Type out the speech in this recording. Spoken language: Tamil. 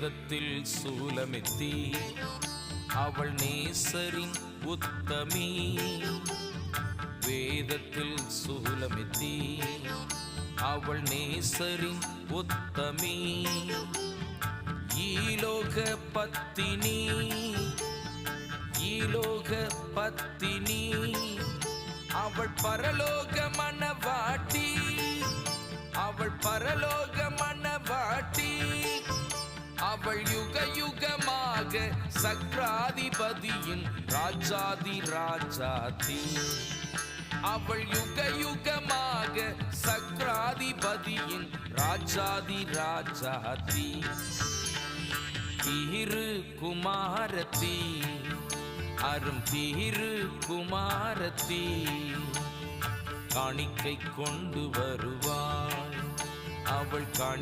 வேதத்தில் சூலமெத்தி அவள் நேசரின் உத்தமி. வேதத்தில் சூலமெத்தி அவள் நேசரின் உத்தமி. ஈலோக பத்தினி ஈலோக பத்தினி அவள் பரலோக மனவாட்டி அவள் பரலோக அவள் யுக யுகமாக சக்ராதிபதியின் ராஜாதி ராஜாதி. அவள் யுக யுகமாக சக்ராதிபதியின் ராஜாதி ராஜாதி. திரு குமாரத்தி அரும் திரு குமாரத்தி காணிக்கை கொண்டு வருவாள் அவள் காணி